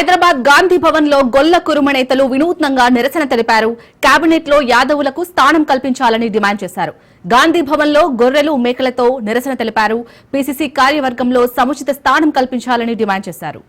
హైదరాబాద్ గాంధీ భవన్లో గొల్ల కురుమ నేతలు వినూత్నంగా నిరసన తెలిపారు. కేబినెట్లో యాదవులకు స్థానం కల్పించాలని డిమాండ్ చేశారు. గాంధీ భవన్లో గొర్రెలు మేకలతో నిరసన తెలిపారు. పీసీసీ కార్యవర్గంలో సముచిత స్థానం కల్పించాలని డిమాండ్ చేశారు.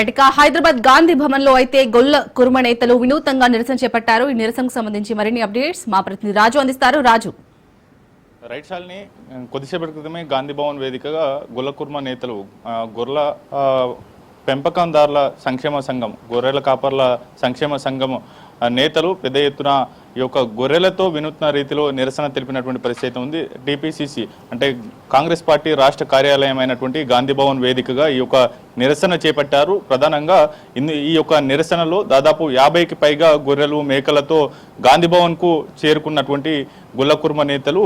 రైట్ హైదరాబాద్ గాంధీ భవన్లో అయితే గొల్ల కుర్మ నేతలు వినూతంగా నిరసన చేపట్టారు. ఈ నిరసనకు సంబంధించి మరిన్ని అప్డేట్స్ మా ప్రతినిధి రాజు అందిస్తారు. రాజు. రైట్ షాల్ని కొద్దిసేపటి క్రితమే గాంధీ భవన్ వేదికగా గొల్లకుర్మ నేతలు గొర్ల గొర్రెల ఆ, పెంపకందారుల సంక్షేమ సంఘం గొర్రెల కాపర్ల సంక్షేమ సంఘం నేతలు పెద్ద ఎత్తున ఈ యొక్క గొర్రెలతో వినూత్న రీతిలో నిరసన తెలిపినటువంటి పరిస్థితి ఉంది. టీపీసీసీ అంటే కాంగ్రెస్ పార్టీ రాష్ట్ర కార్యాలయం అయినటువంటి గాంధీ భవన్ వేదికగా ఈ యొక్క నిరసన చేపట్టారు. ప్రధానంగా ఈ యొక్క నిరసనలో దాదాపు యాభైకి పైగా గొర్రెలు మేకలతో గాంధీ భవన్కు చేరుకున్నటువంటి గుల్లకుర్మ నేతలు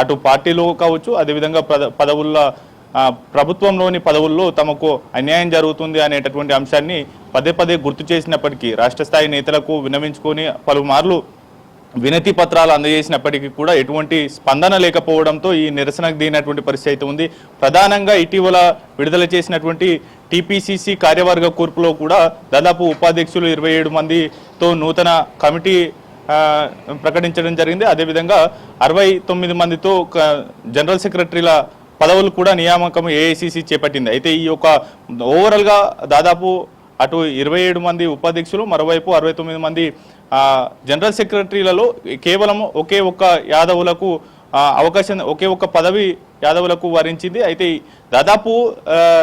అటు పార్టీలో కావచ్చు అదేవిధంగా పద పదవుల్లో ప్రభుత్వంలోని పదవుల్లో తమకు అన్యాయం జరుగుతుంది అనేటటువంటి అంశాన్ని పదే పదే గుర్తు చేసినప్పటికీ రాష్ట్ర స్థాయి నేతలకు వినవించుకొని పలుమార్లు వినతి పత్రాలు అందజేసినప్పటికీ కూడా ఎటువంటి స్పందన లేకపోవడంతో ఈ నిరసనకు దిగినటువంటి పరిస్థితి అయితే ఉంది. ప్రధానంగా ఇటీవల విడుదల చేసినటువంటి టీపీసీసీ కార్యవర్గ కూర్పులో కూడా దాదాపు ఉపాధ్యక్షులు ఇరవై ఏడు మందితో నూతన కమిటీ ప్రకటించడం జరిగింది. అదేవిధంగా అరవై తొమ్మిది మందితో క- జనరల్ సెక్రటరీల పదవులు కూడా నియామకం ఏఐసిసి చేపట్టింది. అయితే ఈ యొక్క ఓవరాల్గా దాదాపు అటు ఇరవై ఏడు మంది ఉపాధ్యక్షులు మరోవైపు అరవై తొమ్మిది మంది జనరల్ సెక్రటరీలలో కేవలం ఒకే ఒక్క యాదవులకు అవకాశం ఒకే ఒక్క పదవి యాదవులకు వరించింది. అయితే దాదాపు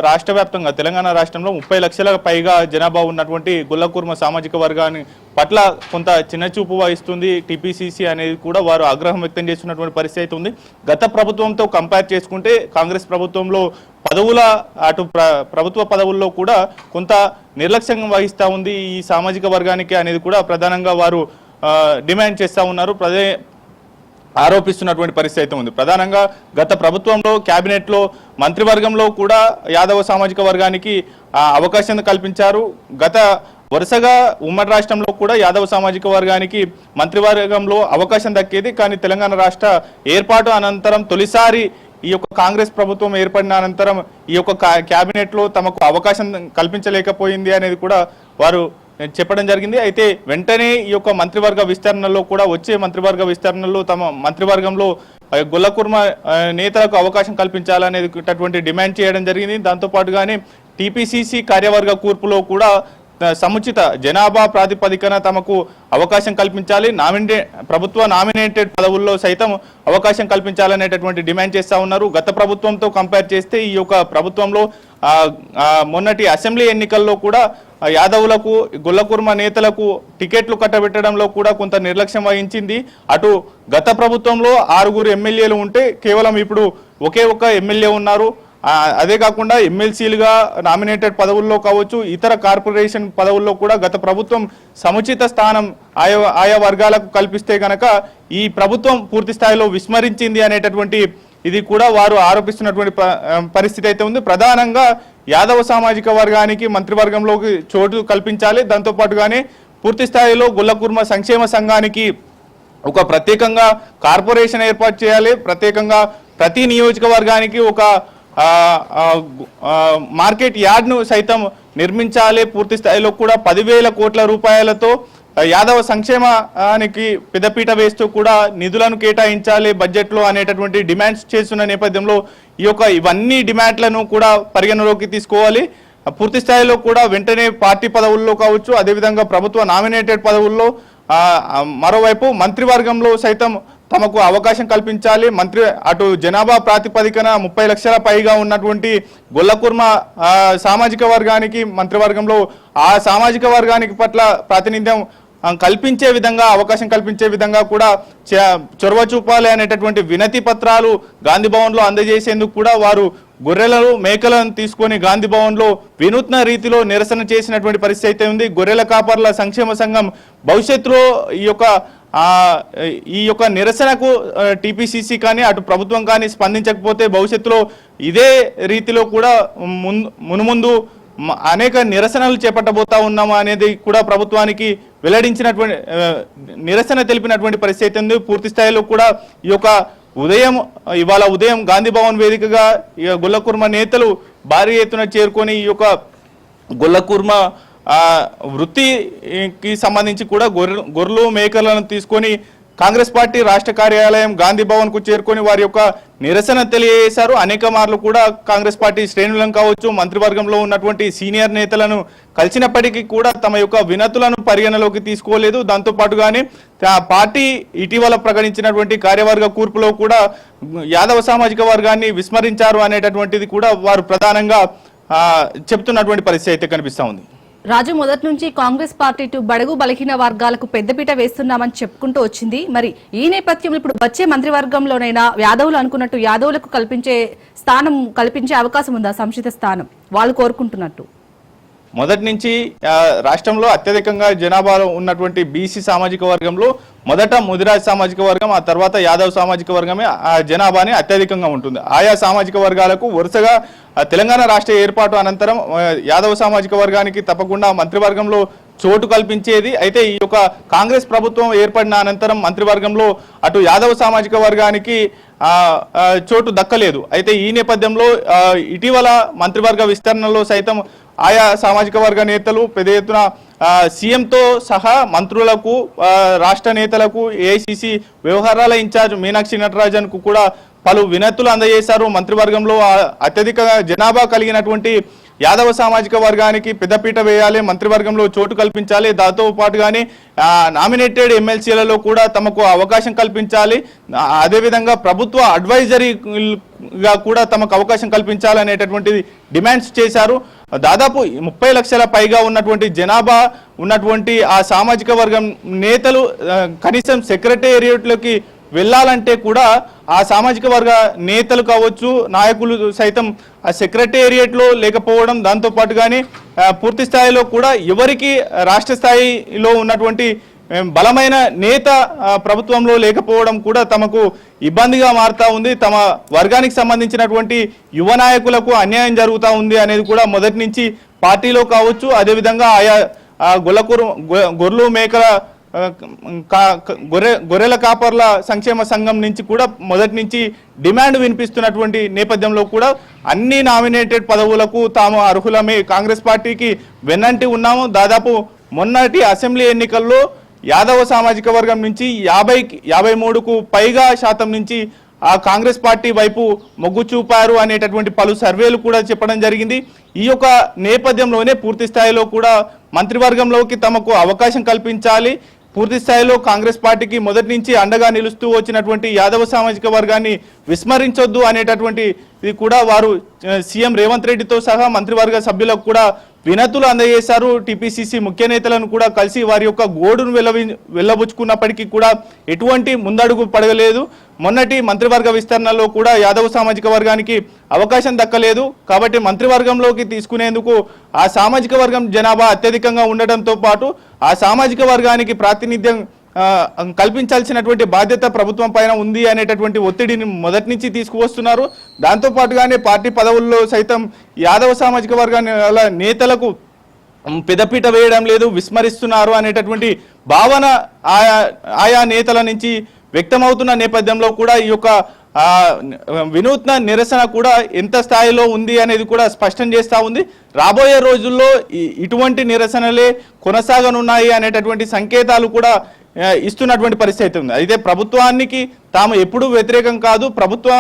రాష్ట్ర వ్యాప్తంగా తెలంగాణ రాష్ట్రంలో ముప్పై లక్షల పైగా జనాభా ఉన్నటువంటి గుల్లకుర్మ సామాజిక వర్గాన్ని పట్ల కొంత చిన్నచూపు వహిస్తుంది టీపీసీసీ అనేది కూడా వారు ఆగ్రహం వ్యక్తం చేస్తున్నటువంటి పరిస్థితి అయితే ఉంది. గత ప్రభుత్వంతో కంపేర్ చేసుకుంటే కాంగ్రెస్ ప్రభుత్వంలో పదవుల అటు ప్ర ప్రభుత్వ పదవుల్లో కూడా కొంత నిర్లక్ష్యం వహిస్తూ ఉంది ఈ సామాజిక వర్గానికి అనేది కూడా ప్రధానంగా వారు డిమాండ్ చేస్తూ ఉన్నారు. ప్రదే ఆరోపిస్తున్నటువంటి పరిస్థితి అయితే ఉంది. ప్రధానంగా గత ప్రభుత్వంలో క్యాబినెట్లో మంత్రివర్గంలో కూడా యాదవ సామాజిక వర్గానికి ఆ, అవకాశం కల్పించారు. గత వరుసగా ఉమ్మడి రాష్ట్రంలో కూడా యాదవ సామాజిక వర్గానికి మంత్రివర్గంలో అవకాశం దక్కేది. కానీ తెలంగాణ రాష్ట్ర ఏర్పాటు అనంతరం తొలిసారి ఈ యొక్క కాంగ్రెస్ ప్రభుత్వం ఏర్పడిన అనంతరం ఈ యొక్క క్యాబినెట్లో తమకు అవకాశం కల్పించలేకపోయింది అనేది కూడా వారు చెప్పడం జరిగింది. అయితే వెంటనే ఈ యొక్క మంత్రివర్గ విస్తరణలో కూడా వచ్చే మంత్రివర్గ విస్తరణలో తమ మంత్రివర్గంలో గుల్లకుర్మ నేతలకు అవకాశం కల్పించాలనేటటువంటి డిమాండ్ చేయడం జరిగింది. దాంతోపాటుగానే టీపీసీసీ కార్యవర్గ కూర్పులో కూడా సముచిత జనాభా ప్రాతిపదికన తమకు అవకాశం కల్పించాలి. నామినే ప్రభుత్వ నామినేటెడ్ పదవుల్లో సైతం అవకాశం కల్పించాలనేటటువంటి డిమాండ్ చేస్తూ ఉన్నారు. గత ప్రభుత్వంతో కంపేర్ చేస్తే ఈ యొక్క ప్రభుత్వంలో మొన్నటి అసెంబ్లీ ఎన్నికల్లో కూడా యాదవులకు గుల్లకుర్మ నేతలకు టికెట్లు కట్టబెట్టడంలో కూడా కొంత నిర్లక్ష్యం వహించింది. అటు గత ప్రభుత్వంలో ఆరుగురు ఎమ్మెల్యేలు ఉంటే కేవలం ఇప్పుడు ఒకే ఒక్క ఎమ్మెల్యే ఉన్నారు. అదే కాకుండా ఎమ్మెల్సీలుగా నామినేటెడ్ పదవుల్లో కావచ్చు ఇతర కార్పొరేషన్ పదవుల్లో కూడా గత ప్రభుత్వం సముచిత స్థానం ఆయా ఆయా వర్గాలకు కల్పిస్తే కనుక ఈ ప్రభుత్వం పూర్తి స్థాయిలో విస్మరించింది అనేటటువంటి ఇది కూడా వారు ఆరోపిస్తున్నటువంటి ప- పరిస్థితి అయితే ఉంది. ప్రధానంగా యాదవ సామాజిక వర్గానికి మంత్రివర్గంలోకి చోటు కల్పించాలి. దాంతోపాటుగానే పూర్తి స్థాయిలో గుల్లకుర్మ సంక్షేమ సంఘానికి ఒక ప్రత్యేకంగా కార్పొరేషన్ ఏర్పాటు చేయాలి. ప్రత్యేకంగా ప్రతి నియోజకవర్గానికి ఒక మార్కెట్ యార్డ్ను సైతం నిర్మించాలి. పూర్తి స్థాయిలో కూడా పదివేల కోట్ల రూపాయలతో యాదవ సంక్షేమానికి పెద్దపీట వేస్తూ కూడా నిధులను కేటాయించాలి. బడ్జెట్లో అనేటటువంటి డిమాండ్స్ చేస్తున్న నేపథ్యంలో ఈ యొక్క ఇవన్నీ డిమాండ్లను కూడా పరిగణలోకి తీసుకోవాలి. పూర్తి స్థాయిలో కూడా వెంటనే పార్టీ పదవుల్లో కావచ్చు అదేవిధంగా ప్రభుత్వ నామినేటెడ్ పదవుల్లో మరోవైపు మంత్రివర్గంలో సైతం తమకు అవకాశం కల్పించాలి. మంత్రి అటు జనాభా ప్రాతిపదికన ముప్పై లక్షల పైగా ఉన్నటువంటి గొల్లకుర్మ సామాజిక వర్గానికి మంత్రివర్గంలో ఆ సామాజిక వర్గానికి పట్ల ప్రాతినిధ్యం కల్పించే విధంగా అవకాశం కల్పించే విధంగా కూడా చ- చొరవ చూపాలి అనేటటువంటి వినతి పత్రాలు గాంధీ భవన్లో అందజేసేందుకు కూడా వారు గొర్రెలను మేకలను తీసుకొని గాంధీ భవన్లో వినూత్న రీతిలో నిరసన చేసినటువంటి పరిస్థితి అయితే ఉంది. గొర్రెల కాపర్ల సంక్షేమ సంఘం భవిష్యత్తులో ఈ యొక్క ఈ యొక్క నిరసనకు టీపీసీసీ కానీ అటు ప్రభుత్వం కానీ స్పందించకపోతే భవిష్యత్తులో ఇదే రీతిలో కూడా ముందు మునుముందు అనేక నిరసనలు చేపట్టబోతా ఉన్నామా అనేది కూడా ప్రభుత్వానికి వెల్లడించినటువంటి నిరసన తెలిపినటువంటి పరిస్థితి అయితే ఉంది. పూర్తి స్థాయిలో కూడా ఈ యొక్క ఉదయం ఇవాళ ఉదయం గాంధీ భవన్ వేదికగా ఈ గుల్లకుర్మ నేతలు భారీ ఎత్తున చేరుకొని ఈ యొక్క గుల్లకుర్మ వృత్తికి సంబంధించి కూడా గొర్రె గొర్రెలు మేకలను తీసుకొని కాంగ్రెస్ పార్టీ రాష్ట్ర కార్యాలయం గాంధీ భవన్కు చేరుకొని వారి యొక్క నిరసన తెలియజేశారు. అనేక మార్లు కూడా కాంగ్రెస్ పార్టీ శ్రేణులను కావచ్చు మంత్రివర్గంలో ఉన్నటువంటి సీనియర్ నేతలను కలిసినప్పటికీ కూడా తమ యొక్క వినతులను పరిగణలోకి తీసుకోలేదు. దాంతో పాటుగానే ఆ పార్టీ ఇటీవల ప్రకటించినటువంటి కార్యవర్గ కూర్పులో కూడా యాదవ సామాజిక వర్గాన్ని విస్మరించారు అనేటటువంటిది కూడా వారు ప్రధానంగా చెప్తున్నటువంటి పరిస్థితి అయితే కనిపిస్తూ ఉంది. రాజు మొదటి నుంచి కాంగ్రెస్ పార్టీ ఇటు బడుగు బలహీన వర్గాలకు పెద్దపీట వేస్తున్నామని చెప్పుకుంటూ వచ్చింది. మరి ఈ నేపథ్యంలో ఇప్పుడు వచ్చే మంత్రివర్గంలోనైనా యాదవులు అనుకున్నట్టు యాదవులకు కల్పించే స్థానం కల్పించే అవకాశం ఉందా? సంక్షిత స్థానం. వాళ్ళు కోరుకుంటున్నట్టు. మొదటి నుంచి రాష్ట్రంలో అత్యధికంగా జనాభాలో ఉన్నటువంటి బీసీ సామాజిక వర్గంలో మొదట ముదిరాజ్ సామాజిక వర్గం ఆ తర్వాత యాదవ్ సామాజిక వర్గమే ఆ జనాభాని అత్యధికంగా ఉంటుంది. ఆయా సామాజిక వర్గాలకు వరుసగా తెలంగాణ రాష్ట్ర ఏర్పాటు అనంతరం యాదవ సామాజిక వర్గానికి తప్పకుండా మంత్రివర్గంలో చోటు కల్పించేది. అయితే ఈ యొక్క కాంగ్రెస్ ప్రభుత్వం ఏర్పడిన అనంతరం మంత్రివర్గంలో అటు యాదవ సామాజిక వర్గానికి చోటు దక్కలేదు. అయితే ఈ నేపథ్యంలో ఇటీవల మంత్రివర్గ విస్తరణలో సైతం ఆయా సామాజిక వర్గ నేతలు పెద్ద ఎత్తున సీఎంతో సహా మంత్రులకు రాష్ట్ర నేతలకు ఏఐసిసి వ్యవహారాల ఇన్ఛార్జ్ మీనాక్షి నటరాజన్కు కూడా పలు వినతులు అందజేశారు. మంత్రివర్గంలో అత్యధిక జనాభా కలిగినటువంటి యాదవ సామాజిక వర్గానికి పెద్దపీట వేయాలి మంత్రివర్గంలో చోటు కల్పించాలి దాంతో పాటుగానే నామినేటెడ్ ఎమ్మెల్సీలలో కూడా తమకు అవకాశం కల్పించాలి. అదేవిధంగా ప్రభుత్వ అడ్వైజరీగా కూడా తమకు అవకాశం కల్పించాలనేటటువంటిది డిమాండ్స్ చేశారు. దాదాపు ముప్పై లక్షల పైగా ఉన్నటువంటి జనాభా ఉన్నటువంటి ఆ సామాజిక వర్గం నేతలు కనీసం సెక్రటేరియట్లోకి వెళ్ళాలంటే కూడా ఆ సామాజిక వర్గ నేతలు కావచ్చు నాయకులు సైతం ఆ సెక్రటేరియట్లో లేకపోవడం దాంతో పాటుగానే పూర్తి స్థాయిలో కూడా ఎవరికి రాష్ట్ర స్థాయిలో ఉన్నటువంటి బలమైన నేత ప్రభుత్వంలో లేకపోవడం కూడా తమకు ఇబ్బందిగా మారుతా ఉంది. తమ వర్గానికి సంబంధించినటువంటి యువ నాయకులకు అన్యాయం జరుగుతూ ఉంది అనేది కూడా మొదటి నుంచి పార్టీలో కావచ్చు అదేవిధంగా ఆయా గొల్లకూరు గొర్రెలు మేకల గొర్రె గొర్రెల కాపర్ల సంక్షేమ సంఘం నుంచి కూడా మొదటి నుంచి డిమాండ్ వినిపిస్తున్నటువంటి నేపథ్యంలో కూడా అన్ని నామినేటెడ్ పదవులకు తాము అర్హులమే. కాంగ్రెస్ పార్టీకి వెన్నంటి ఉన్నాము. దాదాపు మొన్నటి అసెంబ్లీ ఎన్నికల్లో యాదవ సామాజిక వర్గం నుంచి యాభై యాభై మూడుకు పైగా శాతం నుంచి ఆ కాంగ్రెస్ పార్టీ వైపు మొగ్గు చూపారు అనేటటువంటి పలు సర్వేలు కూడా చెప్పడం జరిగింది. ఈ యొక్క నేపథ్యంలోనే పూర్తి స్థాయిలో కూడా మంత్రివర్గంలోకి తమకు అవకాశం కల్పించాలి. పూర్తి స్థాయిలో కాంగ్రెస్ పార్టీకి మొదటి నుంచి అండగా నిలుస్తూ వచ్చినటువంటి యాదవ సామాజిక వర్గాన్ని విస్మరించొద్దు అనేటటువంటి ఇది కూడా వారు సీఎం రేవంత్ రెడ్డితో సహా మంత్రివర్గ సభ్యులకు కూడా వినతులు అందజేశారు. టీపీసీసీ ముఖ్య నేతలను కూడా కలిసి వారి యొక్క గోడును వెళ్ళవి వెళ్ళబుచ్చుకున్నప్పటికీ కూడా ఎటువంటి ముందడుగు పడగలేదు మొన్నటి మంత్రివర్గ విస్తరణలో కూడా యాదవ సామాజిక వర్గానికి అవకాశం దక్కలేదు. కాబట్టి మంత్రివర్గంలోకి తీసుకునేందుకు ఆ సామాజిక వర్గం జనాభా అత్యధికంగా ఉండటంతో పాటు ఆ సామాజిక వర్గానికి ప్రాతినిధ్యం కల్పించాల్సినటువంటి బాధ్యత ప్రభుత్వం పైన ఉంది అనేటటువంటి ఒత్తిడిని మొదటి నుంచి తీసుకువస్తున్నారు. దాంతో పాటుగానే పార్టీ పదవుల్లో సైతం యాదవ సామాజిక వర్గాల నేతలకు పెదపీట వేయడం లేదు విస్మరిస్తున్నారు అనేటటువంటి భావన ఆయా ఆయా నేతల నుంచి వ్యక్తమవుతున్న నేపథ్యంలో కూడా ఈ యొక్క వినూత్న నిరసన కూడా ఎంత స్థాయిలో ఉంది అనేది కూడా స్పష్టం చేస్తూ ఉంది. రాబోయే రోజుల్లో ఇటువంటి నిరసనలే కొనసాగనున్నాయి అనేటటువంటి సంకేతాలు కూడా ఇస్తున్నటువంటి పరిస్థితి అయితే ఉంది. అయితే ప్రభుత్వానికి తాము ఎప్పుడూ వ్యతిరేకం కాదు. ప్రభుత్వ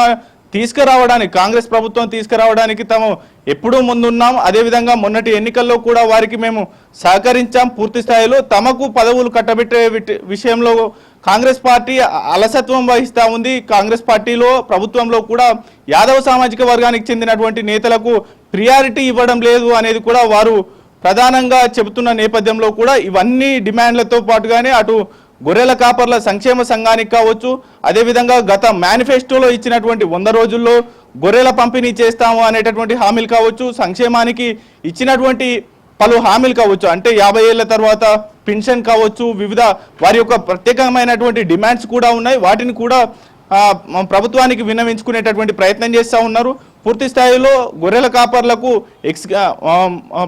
తీసుకురావడానికి కాంగ్రెస్ ప్రభుత్వం తీసుకురావడానికి తాము ఎప్పుడూ ముందున్నాం. అదేవిధంగా మొన్నటి ఎన్నికల్లో కూడా వారికి మేము సహకరించాం పూర్తి స్థాయిలో. తమకు పదవులు కట్టబెట్టే విషయంలో కాంగ్రెస్ పార్టీ అలసత్వం వహిస్తూ ఉంది. కాంగ్రెస్ పార్టీలో ప్రభుత్వంలో కూడా యాదవ సామాజిక వర్గానికి చెందినటువంటి నేతలకు ప్రియారిటీ ఇవ్వడం లేదు అనేది కూడా వారు ప్రధానంగా చెబుతున్న నేపథ్యంలో కూడా ఇవన్నీ డిమాండ్లతో పాటుగానే అటు గొర్రెల కాపర్ల సంక్షేమ సంఘానికి కావచ్చు అదేవిధంగా గత మేనిఫెస్టోలో ఇచ్చినటువంటి వంద రోజుల్లో గొర్రెల పంపిణీ చేస్తాము అనేటటువంటి హామీలు కావచ్చు సంక్షేమానికి ఇచ్చినటువంటి పలు హామీలు కావచ్చు అంటే యాభై ఏళ్ళ తర్వాత పెన్షన్ కావచ్చు వివిధ వారి యొక్క ప్రత్యేకమైనటువంటి డిమాండ్స్ కూడా ఉన్నాయి వాటిని కూడా ప్రభుత్వానికి విన్నవించుకునేటటువంటి ప్రయత్నం చేస్తూ ఉన్నారు. పూర్తి స్థాయిలో గొర్రెల కాపర్లకు ఎక్స్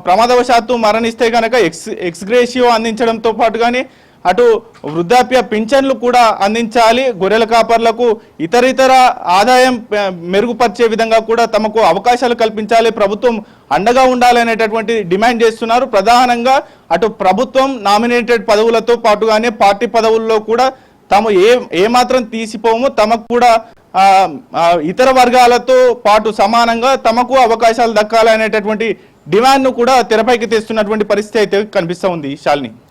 ప్రమాదవశాత్తు మరణిస్తే కనుక ఎక్స్ ఎక్స్గ్రేషియో అందించడంతో పాటు కానీ అటు వృద్ధాప్య పింఛన్లు కూడా అందించాలి గొర్రెల కాపర్లకు ఇతరితర ఆదాయం మెరుగుపరిచే విధంగా కూడా తమకు అవకాశాలు కల్పించాలి ప్రభుత్వం అండగా ఉండాలనేటటువంటి డిమాండ్ చేస్తున్నారు. ప్రధానంగా అటు ప్రభుత్వం నామినేటెడ్ పదవులతో పాటుగానే పార్టీ పదవుల్లో కూడా తాము ఏ ఏమాత్రం తీసిపోము తమకు కూడా ఇతర వర్గాలతో పాటు సమానంగా తమకు అవకాశాలు దక్కాలనేటటువంటి డిమాండ్ను కూడా తెరపైకి తెస్తున్నటువంటి పరిస్థితి అయితే కనిపిస్తూ ఉంది Shalini.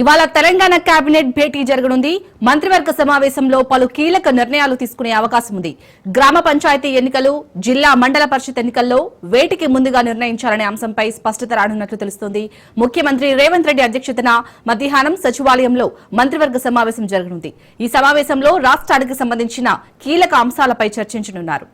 ఇవాళ తెలంగాణ కేబినెట్ భేటీ జరగనుంది. మంత్రివర్గ సమావేశంలో పలు కీలక నిర్ణయాలు తీసుకునే అవకాశం ఉంది. గ్రామ పంచాయతీ ఎన్నికలు జిల్లా మండల పరిషత్ ఎన్నికల్లో వేటికి ముందుగా నిర్ణయించాలనే అంశంపై స్పష్టత రానున్నట్లు తెలుస్తోంది. ముఖ్యమంత్రి రేవంత్ రెడ్డి అధ్యక్షతన మధ్యాహ్నం సచివాలయంలో మంత్రివర్గ సమావేశం జరగనుంది. ఈ సమావేశంలో రాష్ట్రానికి సంబంధించిన కీలక అంశాలపై చర్చించనున్నారు.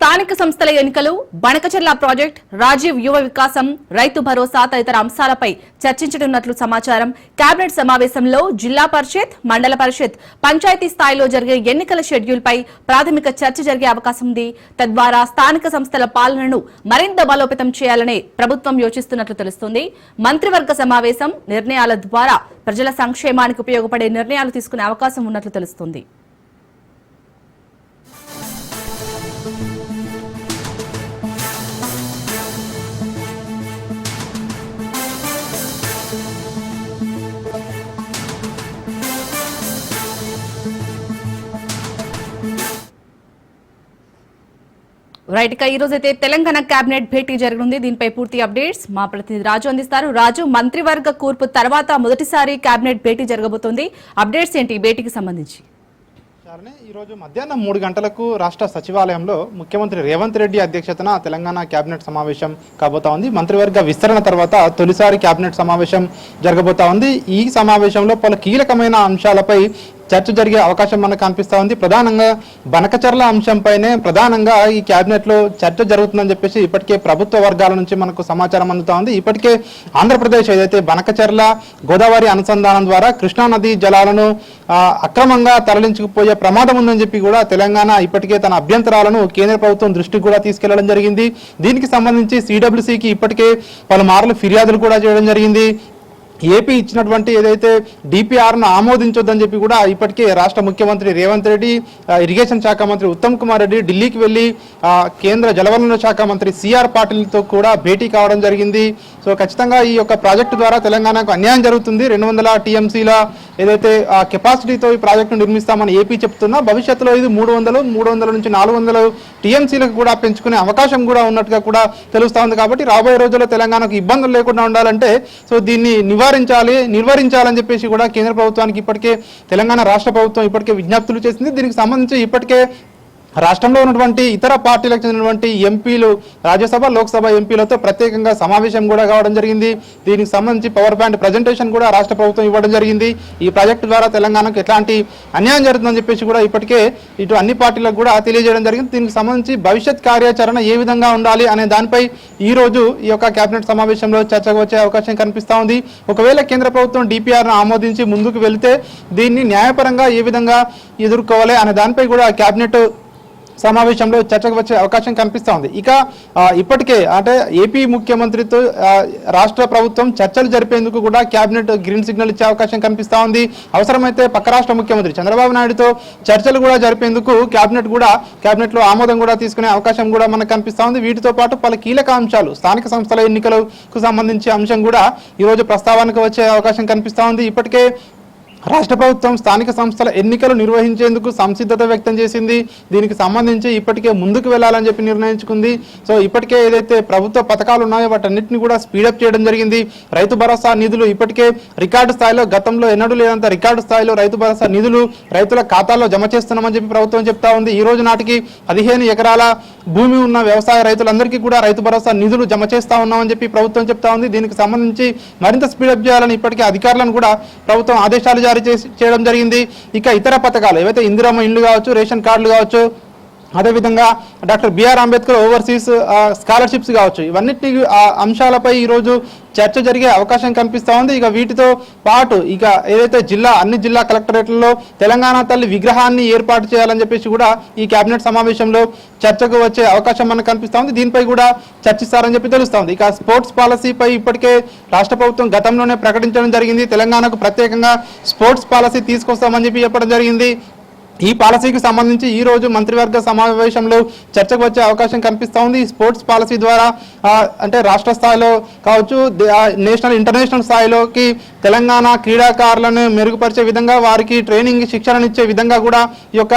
స్థానిక సంస్థల ఎన్నికలు బణకచెర్ల ప్రాజెక్ట్ రాజీవ్ యువ వికాసం రైతు భరోసా తదితర అంశాలపై చర్చించనున్నట్లు సమాచారం. కేబినెట్ సమావేశంలో జిల్లా పరిషత్ మండల పరిషత్ పంచాయతీ స్థాయిలో జరిగే ఎన్నికల షెడ్యూల్పై ప్రాథమిక చర్చ జరిగే అవకాశం ఉంది. తద్వారా స్థానిక సంస్థల పాలనను మరింత బలోపేతం చేయాలనే ప్రభుత్వం యోచిస్తున్నట్లు తెలుస్తోంది. మంత్రివర్గ సమావేశం నిర్ణయాల ద్వారా ప్రజల సంక్షేమానికి ఉపయోగపడే నిర్ణయాలు తీసుకునే అవకాశం ఉన్నట్లు తెలుస్తోంది. రైట్ ఇక ఈ రోజు అయితే తెలంగాణ కేబినెట్ భేటీ జరగనుంది. దీనిపై పూర్తి అప్డేట్స్ మా ప్రతినిధి రాజు అందిస్తారు. రాజు మంత్రివర్గ కూర్పు తర్వాత మొదటిసారి కేబినెట్ భేటీ జరగబోతోంది. అప్డేట్స్ ఏంటి ఈ భేటీకి సంబంధించి? ఈరోజు మధ్యాహ్నం మూడు గంటలకు రాష్ట్ర సచివాలయంలో ముఖ్యమంత్రి రేవంత్ రెడ్డి అధ్యక్షతన తెలంగాణ కేబినెట్ సమావేశం కాబోతా ఉంది మంత్రివర్గ విస్తరణ తర్వాత తొలిసారి కేబినెట్ సమావేశం జరగబోతా ఉంది ఈ సమావేశంలో పలు కీలకమైన అంశాలపై చర్చ జరిగే అవకాశం మనకు కనిపిస్తూ ఉంది. ప్రధానంగా బనకచర్ల అంశంపైనే ప్రధానంగా ఈ క్యాబినెట్లో చర్చ జరుగుతుందని చెప్పేసి ఇప్పటికే ప్రభుత్వ వర్గాల నుంచి మనకు సమాచారం అందుతా ఉంది. ఇప్పటికే ఆంధ్రప్రదేశ్ ఏదైతే బనకచర్ల గోదావరి అనుసంధానం ద్వారా కృష్ణానది జలాలను అక్రమంగా తరలించుకుపోయే ప్రమాదం ఉందని చెప్పి కూడా తెలంగాణ ఇప్పటికే తన అభ్యంతరాలను కేంద్ర ప్రభుత్వం దృష్టికి కూడా తీసుకెళ్ళడం జరిగింది. దీనికి సంబంధించి సిడబ్ల్యూసీకి ఇప్పటికే పలుమార్లు ఫిర్యాదులు కూడా చేయడం జరిగింది. ఏపీ ఇచ్చినటువంటి ఏదైతే డిపిఆర్ను ఆమోదించొద్దని చెప్పి కూడా ఇప్పటికే రాష్ట్ర ముఖ్యమంత్రి రేవంత్ రెడ్డి ఇరిగేషన్ శాఖ మంత్రి ఉత్తమ్ కుమార్ రెడ్డి ఢిల్లీకి వెళ్ళి కేంద్ర జలవనరుల శాఖ మంత్రి సిఆర్ పాటిల్తో కూడా భేటీ కావడం జరిగింది. సో ఖచ్చితంగా ఈ యొక్క ప్రాజెక్టు ద్వారా తెలంగాణకు అన్యాయం జరుగుతుంది. రెండు వందల టీఎంసీల ఏదైతే ఆ కెపాసిటీతో ఈ ప్రాజెక్టును నిర్మిస్తామని ఏపీ చెప్తున్నా భవిష్యత్తులో ఇది మూడు వందలు మూడు వందల నుంచి నాలుగు వందలు టీఎంసీలకు కూడా పెంచుకునే అవకాశం కూడా ఉన్నట్టుగా కూడా తెలుస్తోంది కాబట్టి రాబోయే రోజుల్లో తెలంగాణకు ఇబ్బందులు లేకుండా ఉండాలంటే సో దీన్ని నివారించాలి నిర్వహించాలని చెప్పేసి కూడా కేంద్ర ప్రభుత్వానికి ఇప్పటికే తెలంగాణ రాష్ట్ర ప్రభుత్వం ఇప్పటికే విజ్ఞప్తులు చేసింది. దీనికి సంబంధించి ఇప్పటికే రాష్ట్రంలో ఉన్నటువంటి ఇతర పార్టీలకు చెందినటువంటి ఎంపీలు రాజ్యసభ లోక్సభ ఎంపీలతో ప్రత్యేకంగా సమావేశం కూడా కావడం జరిగింది. దీనికి సంబంధించి పవర్ పాయింట్ ప్రజెంటేషన్ కూడా రాష్ట్ర ప్రభుత్వం ఇవ్వడం జరిగింది. ఈ ప్రాజెక్టు ద్వారా తెలంగాణకు ఎట్లాంటి అన్యాయం జరుగుతుందని చెప్పేసి కూడా ఇప్పటికే ఇటు అన్ని పార్టీలకు కూడా తెలియజేయడం జరిగింది. దీనికి సంబంధించి భవిష్యత్ కార్యాచరణ ఏ విధంగా ఉండాలి అనే దానిపై ఈ రోజు ఈ యొక్క కేబినెట్ సమావేశంలో చర్చకు వచ్చే అవకాశం కనిపిస్తూ ఉంది. ఒకవేళ కేంద్ర ప్రభుత్వం డిపిఆర్ను ఆమోదించి ముందుకు వెళితే దీన్ని న్యాయపరంగా ఏ విధంగా ఎదుర్కోవాలి అనే దానిపై కూడా కేబినెట్ సమావేశంలో చర్చకు వచ్చే అవకాశం కనిపిస్తూ ఉంది ఇక ఇప్పటికే అంటే ఏపీ ముఖ్యమంత్రితో రాష్ట్ర ప్రభుత్వం చర్చలు జరిపేందుకు కూడా కేబినెట్ గ్రీన్ సిగ్నల్ ఇచ్చే అవకాశం కనిపిస్తూ ఉంది అవసరమైతే పక్క రాష్ట్ర ముఖ్యమంత్రి చంద్రబాబు నాయుడుతో చర్చలు కూడా జరిపేందుకు కేబినెట్ కూడా కేబినెట్లో ఆమోదం కూడా తీసుకునే అవకాశం కూడా మనకు కనిపిస్తూ ఉంది వీటితో పాటు పలు కీలక అంశాలు స్థానిక సంస్థల ఎన్నికలకు సంబంధించి అంశం కూడా ఈ రోజు ప్రస్తావనకు వచ్చే అవకాశం కనిపిస్తూ ఉంది ఇప్పటికే రాష్ట్ర ప్రభుత్వం స్థానిక సంస్థల ఎన్నికలు నిర్వహించేందుకు సంసిద్ధత వ్యక్తం చేసింది. దీనికి సంబంధించి ఇప్పటికే ముందుకు వెళ్ళాలని చెప్పి నిర్ణయించుకుంది. సో ఇప్పటికే ఏదైతే ప్రభుత్వ పథకాలు ఉన్నాయో వాటన్నిటిని కూడా స్పీడప్ చేయడం జరిగింది. రైతు భరోసా నిధులు ఇప్పటికే రికార్డు స్థాయిలో గతంలో ఎన్నడూ లేదంత రికార్డు స్థాయిలో రైతు భరోసా నిధులు రైతుల ఖాతాల్లో జమ చేస్తున్నామని చెప్పి ప్రభుత్వం చెప్తా ఉంది. ఈ రోజు నాటికి పదిహేను ఎకరాల భూమి ఉన్న వ్యవసాయ రైతులందరికీ కూడా రైతు భరోసా నిధులు జమ చేస్తా ఉన్నామని చెప్పి ప్రభుత్వం చెప్తా ఉంది. దీనికి సంబంధించి మరింత స్పీడప్ చేయాలని ఇప్పటికే అధికారులను కూడా ప్రభుత్వం ఆదేశాలు జారీ చేసి చేయడం జరిగింది. ఇక ఇతర పథకాలు ఏవైతే ఇందిరమ్మ ఇండ్లు కావచ్చు రేషన్ కార్డులు కావచ్చు అదేవిధంగా doctor BR Ambedkar overseas scholarships కావచ్చు. ఇవన్నిటి అంశాలపై ఈరోజు చర్చ జరిగే అవకాశం కనిపిస్తూ ఉంది. ఇక వీటితో పాటు ఇక ఏదైతే జిల్లా అన్ని జిల్లా కలెక్టరేట్లలో తెలంగాణ తల్లి విగ్రహాన్ని ఏర్పాటు చేయాలని చెప్పేసి కూడా ఈ కేబినెట్ సమావేశంలో చర్చకు వచ్చే అవకాశం మనకు కనిపిస్తూ ఉంది. దీనిపై కూడా చర్చిస్తారని చెప్పి తెలుస్తోంది ఇక స్పోర్ట్స్ పాలసీపై ఇప్పటికే రాష్ట్ర ప్రభుత్వం గతంలోనే ప్రకటించడం జరిగింది. తెలంగాణకు ప్రత్యేకంగా స్పోర్ట్స్ పాలసీ తీసుకొస్తామని చెప్పి చెప్పడం జరిగింది. ఈ పాలసీకి సంబంధించి ఈ రోజు మంత్రివర్గ సమావేశంలో చర్చకు వచ్చే అవకాశం కనిపిస్తూ ఉంది. ఈ స్పోర్ట్స్ పాలసీ ద్వారా అంటే రాష్ట్ర స్థాయిలో కావచ్చు నేషనల్ ఇంటర్నేషనల్ స్థాయిలోకి తెలంగాణ క్రీడాకారులను మెరుగుపరిచే విధంగా వారికి ట్రైనింగ్ శిక్షణ ఇచ్చే విధంగా కూడా ఈ యొక్క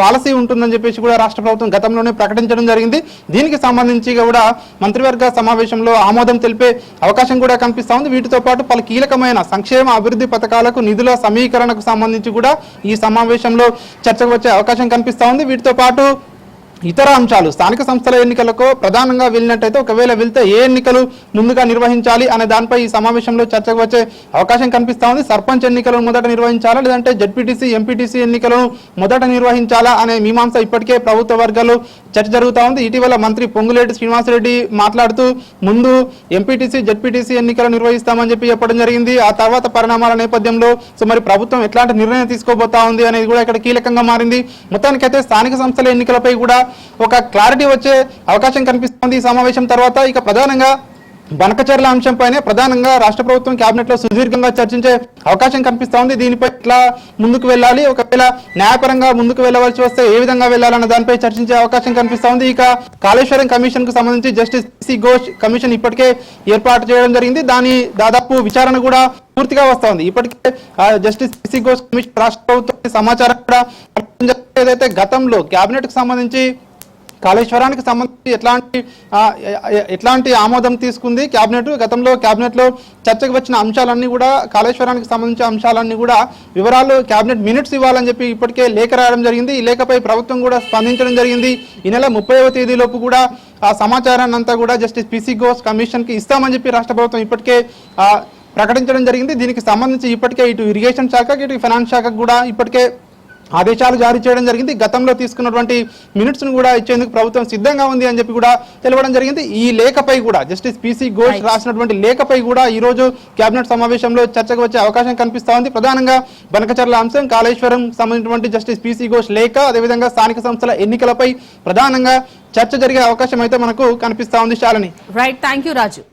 పాలసీ ఉంటుందని చెప్పేసి కూడా రాష్ట్ర ప్రభుత్వం గతంలోనే ప్రకటించడం జరిగింది. దీనికి సంబంధించి కూడా మంత్రివర్గ సమావేశంలో ఆమోదం తెలిపే అవకాశం కూడా కనిపిస్తూ ఉంది. వీటితో పాటు పలు కీలకమైన సంక్షేమ అభివృద్ధి పథకాలకు నిధుల సమీకరణకు సంబంధించి కూడా ఈ సమావేశంలో చర్చకు వచ్చే అవకాశం కనిపిస్తూ ఉంది. వీటితో పాటు ఇతర అంశాలు స్థానిక సంస్థల ఎన్నికలకు ప్రధానంగా వెళ్ళినట్టయితే ఒకవేళ వెళ్తే ఏ ఎన్నికలు ముందుగా నిర్వహించాలి అనే దానిపై ఈ సమావేశంలో చర్చకు వచ్చే అవకాశం కనిపిస్తా ఉంది. సర్పంచ్ ఎన్నికలను మొదట నిర్వహించాలా లేదంటే జడ్పీటీసీ ఎంపీటీసీ ఎన్నికలను మొదట నిర్వహించాలా అనే మీమాంస ఇప్పటికే ప్రభుత్వ వర్గాలు చర్చ జరుగుతా ఉంది. ఇటీవల మంత్రి పొంగులేటి శ్రీనివాసరెడ్డి మాట్లాడుతూ ముందు ఎంపీటీసీ జడ్పీటీసీ ఎన్నికలు నిర్వహిస్తామని చెప్పి చెప్పడం జరిగింది. ఆ తర్వాత పరిణామాల నేపథ్యంలో సో మరి ప్రభుత్వం ఎట్లాంటి నిర్ణయం తీసుకోబోతా ఉంది అనేది కూడా ఇక్కడ కీలకంగా మారింది. మొత్తానికైతే స్థానిక సంస్థల ఎన్నికలపై కూడా ఒక క్లారిటీ వచ్చే అవకాశం కనిపిస్తోంది ఈ సమావేశం తర్వాత. ఇక ప్రధానంగా బనకచర్ల అంశంపైనే ప్రధానంగా రాష్ట్ర ప్రభుత్వం కేబినెట్లో సుదీర్ఘంగా చర్చించే అవకాశం కనిపిస్తా ఉంది దీనిపై ఎట్లా ముందుకు వెళ్ళాలి. ఒకవేళ న్యాయపరంగా ముందుకు వెళ్ళవలసి వస్తే ఏ విధంగా వెళ్ళాలన్న దానిపై చర్చించే అవకాశం కనిపిస్తా ఉంది ఇక కాళేశ్వరం కమిషన్కు సంబంధించి జస్టిస్ సి. ఘోష్ కమిషన్ ఇప్పటికే ఏర్పాటు చేయడం జరిగింది. దాని దాదాపు విచారణ కూడా పూర్తిగా వస్తా ఉంది ఇప్పటికే జస్టిస్ సి. ఘోష్ కమిషన్ రాష్ట్ర ప్రభుత్వం సమాచారం కూడా ఏదైతే గతంలో కేబినెట్కు సంబంధించి కాళేశ్వరానికి సంబంధించి ఎట్లాంటి ఎట్లాంటి ఆమోదం తీసుకుంది కేబినెట్ గతంలో క్యాబినెట్లో చర్చకు వచ్చిన అంశాలన్నీ కూడా కాళేశ్వరానికి సంబంధించిన అంశాలన్నీ కూడా వివరాలు కేబినెట్ మినిట్స్ ఇవ్వాలని చెప్పి ఇప్పటికే లేఖ రాయడం జరిగింది. ఈ లేఖపై ప్రభుత్వం కూడా స్పందించడం జరిగింది. ఈ నెల ముప్పైవ తేదీలోపు కూడా ఆ సమాచారాన్ని అంతా కూడా జస్టిస్ పిసి ఘోష్ కమిషన్కి ఇస్తామని చెప్పి రాష్ట్ర ప్రభుత్వం ఇప్పటికే ప్రకటించడం జరిగింది. దీనికి సంబంధించి ఇప్పటికే ఇటు ఇరిగేషన్ శాఖ ఇటు ఫైనాన్స్ శాఖకు కూడా ఇప్పటికే ఆదేశాలు జారీ చేయడం జరిగింది. గతంలో తీసుకున్నటువంటి మినిట్స్ను కూడా ఇచ్చేందుకు ప్రభుత్వం సిద్ధంగా ఉంది అని చెప్పి కూడా తెలవడం జరిగింది. ఈ లేఖపై కూడా జస్టిస్ పిసి ఘోష్. రాసినటువంటి లేఖపై కూడా ఈ రోజు కేబినెట్ సమావేశంలో చర్చకు వచ్చే అవకాశం కనిపిస్తా ఉంది ప్రధానంగా బనకచర్ల అంశం కాళేశ్వరం సంబంధించినటువంటి జస్టిస్ పిసి ఘోష్ లేఖ అదేవిధంగా స్థానిక సంస్థల ఎన్నికలపై ప్రధానంగా చర్చ జరిగే అవకాశం అయితే మనకు కనిపిస్తా ఉంది Shalini. Right thank you Raju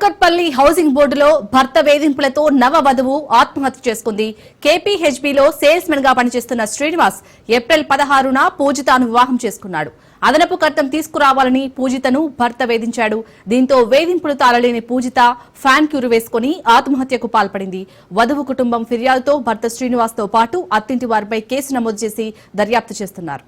Kukatpally housing బోర్డులో భర్త వేధింపులతో నవ వధువు ఆత్మహత్య చేసుకుంది. కేపీహెచ్బీలో సేల్స్ మెన్గా పనిచేస్తున్న శ్రీనివాస్ ఏప్రిల్ పదహారున పూజితను వివాహం చేసుకున్నాడు. అదనపు కర్తం తీసుకురావాలని పూజితను భర్త వేధించాడు. దీంతో వేధింపులు తాళలేని పూజిత ఫ్యాన్ క్యూరు వేసుకుని ఆత్మహత్యకు పాల్పడింది. వధువు కుటుంబం ఫిర్యాదుతో భర్త శ్రీనివాస్తో పాటు అత్తింటి వారిపై కేసు నమోదు చేసి దర్యాప్తు చేస్తున్నారు.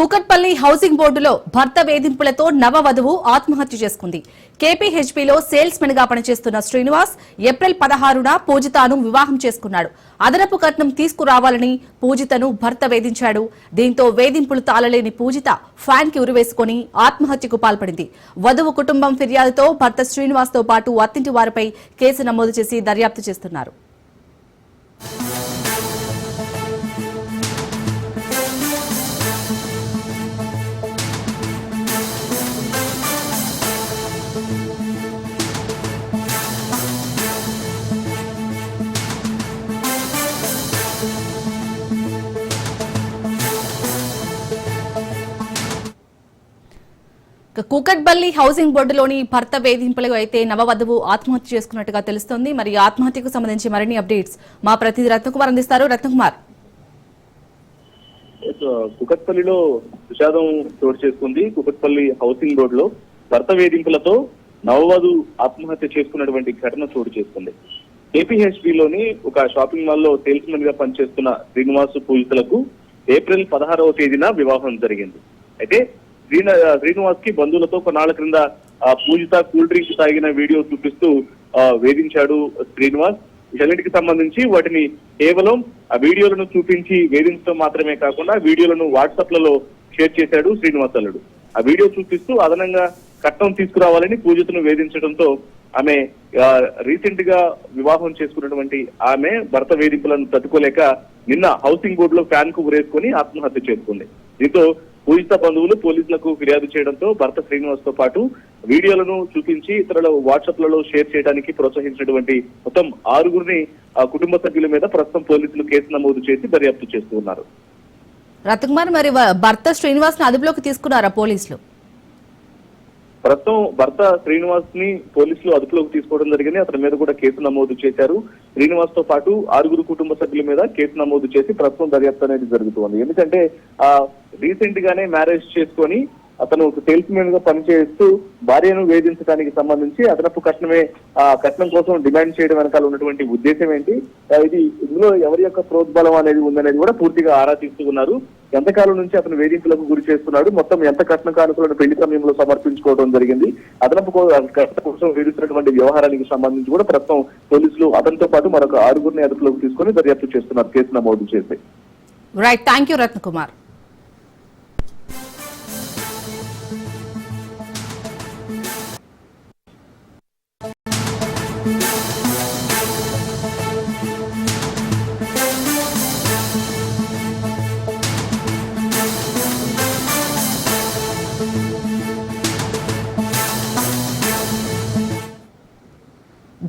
కూకట్పల్లి హౌసింగ్ బోర్డులో భర్త వేధింపులతో నవవధువు ఆత్మహత్య చేసుకుంది. కేపీహెచ్పీలో సేల్స్ మెన్గా పనిచేస్తున్న శ్రీనివాస్ ఏప్రిల్ పదహారున పూజితాను వివాహం చేసుకున్నాడు. అదనపు కట్నం తీసుకురావాలని పూజితను భర్త వేధించాడు. దీంతో వేధింపులు తాళలేని పూజిత ఫ్యాన్కి ఉరివేసుకుని ఆత్మహత్యకు పాల్పడింది. వధువు కుటుంబం ఫిర్యాదుతో భర్త శ్రీనివాస్తో పాటు అత్తింటి వారిపై కేసు నమోదు చేసి దర్యాప్తు చేస్తున్నారు. కూకట్పల్లి కూకట్బల్లి హౌసింగ్ బోర్డులోని భర్త వేధింపులకు అయితే నవవధువు ఆత్మహత్య చేసుకున్నట్టుగా తెలుస్తోంది. మరి ఆత్మహత్యకు సంబంధించి మరిన్ని అప్డేట్స్ మా ప్రతినిధి రత్నకుమార్ అందిస్తారు. రత్నకుమార్. Uh, కుకట్పల్లిలో విషాదం చోటు చేసుకుంది. కుకట్పల్లి హౌసింగ్ బోర్డు లో భర్త వేధింపులతో నవవధు ఆత్మహత్య చేసుకున్నటువంటి ఘటన చోటు చేసుకుంది. ఏపీహెచ్బిలోని ఒక షాపింగ్ మాల్లో సేల్స్ మెన్గా పనిచేస్తున్న శ్రీనివాసు పూజితులకు ఏప్రిల్ పదహారవ తేదీన వివాహం జరిగింది. అయితే శ్రీన శ్రీనివాస్కి బంధువులతో కొన్నాళ్ళ క్రింద పూజిత కూల్ డ్రింక్ తాగిన వీడియో చూపిస్తూ వేధించాడు శ్రీనివాస్. వీటన్నిటికి సంబంధించి వాటిని కేవలం ఆ వీడియోలను చూపించి వేధించడం మాత్రమే కాకుండా వీడియోలను వాట్సాప్లలో షేర్ చేశాడు శ్రీనివాస్ అల్లుడు. ఆ వీడియో చూపిస్తూ అదనంగా కట్నం తీసుకురావాలని పూజితను వేధించడంతో ఆమె రీసెంట్గా వివాహం చేసుకున్నటువంటి ఆమె భర్త వేధింపులను తట్టుకోలేక నిన్న హౌసింగ్ బోర్డు లో ఫ్యాన్కు ఉరేసుకొని ఆత్మహత్య చేసుకుంది. దీంతో పూజిత బంధువులు పోలీసులకు ఫిర్యాదు చేయడంతో భర్త శ్రీనివాస్తో పాటు వీడియోలను చూపించి ఇతరుల వాట్సాప్లలో షేర్ చేయడానికి ప్రోత్సహించినటువంటి మొత్తం ఆరుగురిని ఆ కుటుంబ సభ్యుల మీద ప్రస్తుతం పోలీసులు కేసు నమోదు చేసి దర్యాప్తు చేస్తూ ఉన్నారు. రత్నకుమార్ మరి భర్త శ్రీనివాస్ అదుపులోకి తీసుకున్నారా పోలీసులు? ప్రస్తుతం భర్త శ్రీనివాస్ని పోలీసులు అదుపులోకి తీసుకోవడం జరిగింది. అతని మీద కూడా కేసు నమోదు చేశారు. శ్రీనివాస్తో పాటు ఆరుగురు కుటుంబ సభ్యుల మీద కేసు నమోదు చేసి ప్రస్తుతం దర్యాప్తు అనేది జరుగుతుంది. ఎందుకంటే ఆ రీసెంట్ గానే మ్యారేజ్ చేసుకొని అతను ఒక సేల్స్ మెన్గా పనిచేస్తూ భార్యను వేధించడానికి సంబంధించి అదనపు కట్నమే ఆ కట్నం కోసం డిమాండ్ చేయడం వెనకాల ఉన్నటువంటి ఉద్దేశం ఏంటి? ఇది ఇందులో ఎవరి యొక్క ప్రోద్బలం అనేది ఉందనేది కూడా పూర్తిగా ఆరా తీస్తూ ఉన్నారు. ఎంతకాలం నుంచి అతను వేధింపులకు గురి చేస్తున్నాడు? మొత్తం ఎంత కట్న కానుకలను పెళ్ళి సమయంలో సమర్పించుకోవడం జరిగింది? అదనపు కోసం వేధిస్తున్నటువంటి వ్యవహారానికి సంబంధించి కూడా ప్రస్తుతం పోలీసులు అతనితో పాటు మరొక ఆరుగురిని అదుపులోకి తీసుకొని దర్యాప్తు చేస్తున్నారు కేసు నమోదు చేసి. Right thank you Ratnakumar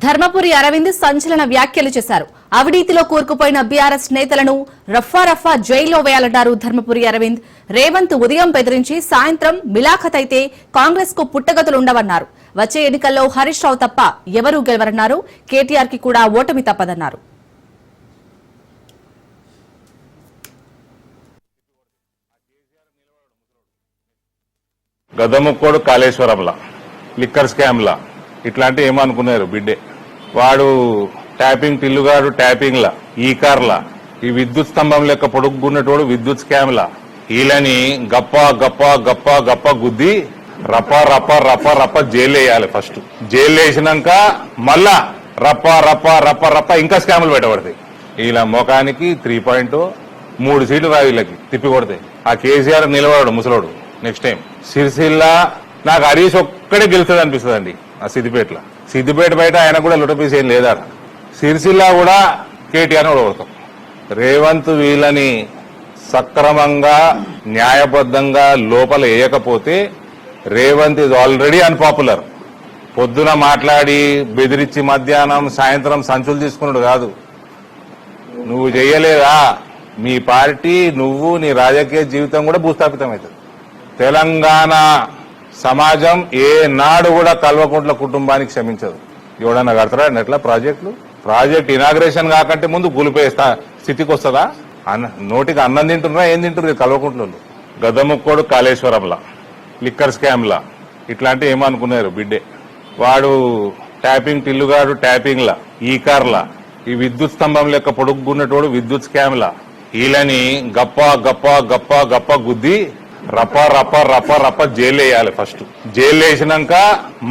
Dharmapuri Arvind సంచలన వ్యాఖ్యలు చేశారు. అవినీతిలో కూరుకుపోయిన బీఆర్ఎస్ నేతలను రఫా రఫా జైల్లో వేయాలన్నారు ధర్మపురి అరవింద్. రేవంత్ ఉదయం బెదిరించి సాయంత్రం మిలాఖత్ అయితే కాంగ్రెస్కు పుట్టగతులుండవన్నారు. వచ్చే ఎన్నికల్లో హరీష్ రావు తప్ప ఎవరూ గెలవరన్నారు? కేటీఆర్కి కూడా ఓటమి తప్పదన్నారు. గదముక్కోడు కాళేశ్వరంలా లిక్కర్ స్కామ్లా. ఇట్లాంటివి ఏమనుకున్నారు బిడ్డే? వాడు ట్యాపింగ్ టిల్లుగాడు ట్యాపింగ్లా ఈ కార్లా. ఈ విద్యుత్ స్తంభం లెక్క పొడుగున్నటోడు విద్యుత్ స్కామ్లా. వీళ్ళని గప్ప గప్ప గప్ప గప్ప గుద్ది రప్ప రప్ప రప్ప రప్ప జైలు వేయాలి ఫస్ట్. జైలు వేసినాక మళ్ళా రప్ప రప్ప రప్ప రప్ప ఇంకా స్కాములు పెట్టబడతాయి. వీళ్ళ ముఖానికి త్రీ పాయింట్ మూడు సీట్లు రా వీళ్ళకి తిప్పి కొడతాయి. ఆ కేసీఆర్ నిలబడాడు ముసలోడు. నెక్స్ట్ టైం సిరిసిల్ల నాకు హరీష్ ఒక్కడే గెలుస్తుంది అనిపిస్తుంది అండి సిద్దిపేటలో. సిద్దిపేట బయట ఆయన కూడా లుటపీస్ ఏం లేదా సిరిసిల్ల కూడా కేటీఆర్ ఓడగొడతాం. రేవంత్ వీళ్ళని సక్రమంగా న్యాయబద్ధంగా లోపల వేయకపోతే రేవంత్ ఇస్ ఆల్రెడీ అన్పాపులర్ పొద్దున మాట్లాడి బెదిరించి మధ్యాహ్నం సాయంత్రం సంచులు తీసుకున్నాడు కాదు. నువ్వు చేయలేదా? మీ పార్టీ నువ్వు నీ రాజకీయ జీవితం కూడా భూస్థాపితం అవుతుంది తెలంగాణ సమాజం ఏ నాడు కూడా కల్వకుంట్ల కుటుంబానికి క్షమించదు. ఎవడన్నా కడతారా ఎట్లా ప్రాజెక్టులు? ప్రాజెక్ట్ ఇనాగ్రేషన్ కాకంటే ముందు గులిపే స్థితికి వస్తుందా అన్న నోటికి అన్నం తింటున్నారా? ఏం తింటున్నారు? కల్వకుంట్లు గదముక్కోడు కాళేశ్వరంలా. లిక్కర్ స్కామ్లా. ఇట్లాంటి ఏమనుకున్నారు? బిడ్డే. వాడు ట్యాపింగ్ టిల్లుగాడు ట్యాపింగ్లా. ఈ కార్లా. ఈ విద్యుత్ స్తంభం లెక్క పొడుగున్నటోడు విద్యుత్ స్కామ్లా. వీళ్ళని గప్ప గప్ప గప్ప గప్ప గుద్ది రప్ప రప్ప రప్ప రప్ప జైలు వేయాలి ఫస్ట్ జైలు వేసినాక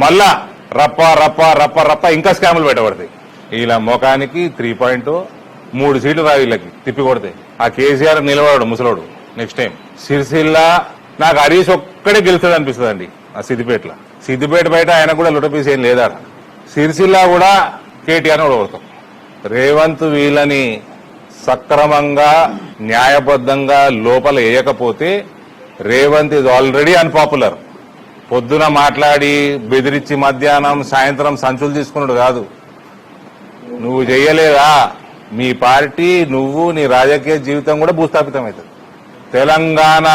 మళ్ళా రప్ప రప్ప రప్ప రప్ప ఇంకా స్కాములు పెట్టబడతాయి. ఇలా ముఖానికి త్రీ పాయింట్ మూడు సీట్లు రా వీళ్ళకి తిప్పి కొడతాయి. ఆ కేసీఆర్ నిలబడాడు ముసలోడు. నెక్స్ట్ టైం సిరిసిల్ల నాకు హరీష్ ఒక్కడే గెలుస్తాడు అనిపిస్తుంది అండి ఆ సిద్దిపేటలో. సిద్దిపేట బయట ఆయన కూడా లుటపీస్ ఏం లేదా సిరిసిల్ల కూడా కేటీఆర్ ఓడగొడతాం. రేవంత్ వీళ్ళని సక్రమంగా న్యాయబద్ధంగా లోపల వేయకపోతే రేవంత్ ఇస్ ఆల్రెడీ అన్పాపులర్ పొద్దున మాట్లాడి బెదిరించి మధ్యాహ్నం సాయంత్రం సంచులు తీసుకున్నాడు కాదు. నువ్వు చేయలేదా? మీ పార్టీ నువ్వు నీ రాజకీయ జీవితం కూడా భూస్థాపితం అవుతుంది. తెలంగాణ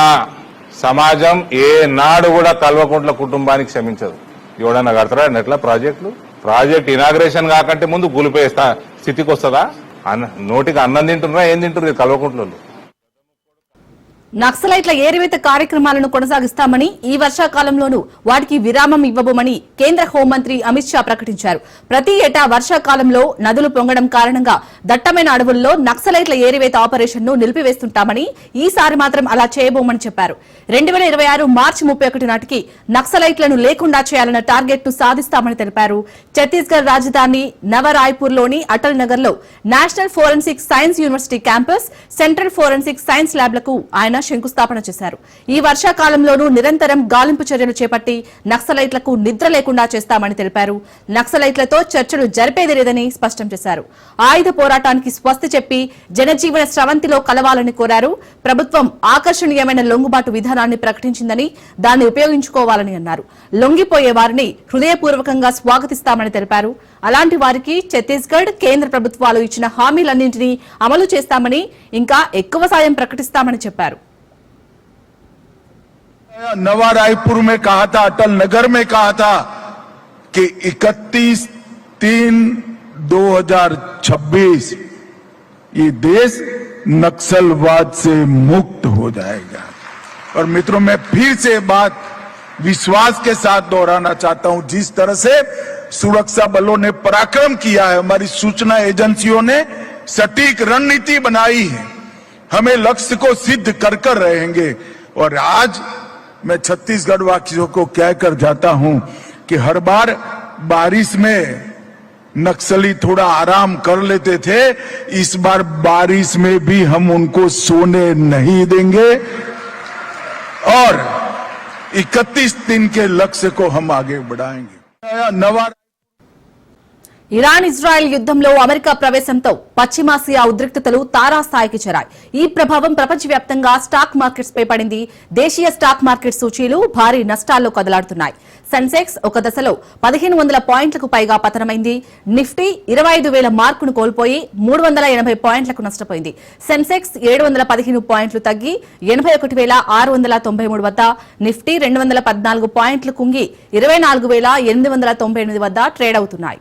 సమాజం ఏ నాడు కూడా కల్వకుంట్ల కుటుంబానికి క్షమించదు. ఎవడన్నా కడతారా ఎట్లా ప్రాజెక్టులు? ప్రాజెక్ట్ ఇనాగ్రేషన్ కాకంటే ముందు గులిపోయే స్థితికి వస్తుందా? అన్న నోటికి అన్నం తింటున్నారా? ఏం తింటున్నారు? కల్వకుంట్లలో నక్సలైట్ల ఏరివేత కార్యక్రమాలను కొనసాగిస్తామని ఈ వర్షాకాలంలోనూ వాటికి విరామం ఇవ్వబోమని కేంద్ర హోంమంత్రి అమిత్ షా ప్రకటించారు. ప్రతి ఏటా వర్షాకాలంలో నదులు పొంగడం కారణంగా దట్టమైన అడవుల్లో నక్సలైట్ల ఏరివేత ఆపరేషన్ను నిలిపివేస్తుంటామని ఈసారి మాత్రం అలా చేయబోమని చెప్పారు. రెండు వేల ఇరవై ఆరు మార్చి ముప్పై ఒకటి నాటికి నక్సలైట్లను లేకుండా చేయాలన్న టార్గెట్ను సాధిస్తామని తెలిపారు. ఛత్తీస్గఢ్ రాజధాని నవరాయ్పూర్లోని అటల్ నగర్లో national forensic science university campus central forensic science ల్యాబ్లకు ఆయన శంకుస్థాపన చేశారు. ఈ వర్షాకాలంలోనూ నిరంతరం గాలింపు చర్యలు చేపట్టి నక్సలైట్లకు నిద్ర లేకుండా చేస్తామని తెలిపారు. నక్సలైట్లతో చర్చలు జరిపేది లేదని స్పష్టం చేశారు. ఆయుధ పోరాటానికి స్వస్తి చెప్పి జనజీవన స్రవంతిలో కలవాలని కోరారు. ప్రభుత్వం ఆకర్షణీయమైన లొంగుబాటు విధానాన్ని ప్రకటించిందని దాన్ని ఉపయోగించుకోవాలని అన్నారు. లొంగిపోయే వారిని హృదయపూర్వకంగా స్వాగతిస్తామని తెలిపారు. అలాంటి వారికి ఛత్తీస్గఢ్ కేంద్ర ప్రభుత్వాలు ఇచ్చిన హామీలన్నింటినీ అమలు చేస్తామని ఇంకా ఎక్కువ సాయం ప్రకటిస్తామని చెప్పారు. नवा रायपुर में कहा था, अटल नगर में कहा था कि 31 तीन 2026 ये देश नक्सलवाद से मुक्त हो जाएगा। और मित्रों, मैं फिर से बात विश्वास के साथ दोहराना चाहता हूँ। जिस तरह से सुरक्षा बलों ने पराक्रम किया है, हमारी सूचना एजेंसियों ने सटीक रणनीति बनाई है। हमें लक्ष्य को सिद्ध कर कर रहेंगे। और आज मैं छत्तीसगढ़ वासियों को कहकर जाता हूँ कि हर बार बारिश में नक्सली थोड़ा आराम कर लेते थे, इस बार बारिश में भी हम उनको सोने नहीं देंगे। और 31 दिन के लक्ष्य को हम आगे बढ़ाएँगे। नवा ఇరాన్ ఇజ్రాయెల్ యుద్ధంలో అమెరికా ప్రవేశంతో పశ్చిమాసియా ఉద్రిక్తతలు తారాస్థాయికి చేరాయి. ఈ ప్రభావం ప్రపంచవ్యాప్తంగా స్టాక్ మార్కెట్స్ పై పడింది. దేశీయ స్టాక్ మార్కెట్ సూచీలు భారీ నష్టాల్లో కదలాడుతున్నాయి. సెన్సెక్స్ ఒక దశలో పదిహేను వందల పాయింట్లకు పైగా పతనమైంది. నిఫ్టీ ఇరవై ఐదు వేల మార్కును కోల్పోయి మూడు వందల ఎనభై పాయింట్లకు నష్టపోయింది. సెన్సెక్స్ ఏడు వందల పదిహేను పాయింట్లు తగ్గి ఎనభై ఒకటి వేల ఆరు వందల తొంభై మూడు వద్ద నిఫ్టీ రెండు వందల పద్నాలుగు పాయింట్లు కుంగి ఇరవై నాలుగు వేల ఎనిమిది వందల తొంభై ఎనిమిది వద్ద ట్రేడ్ అవుతున్నాయి.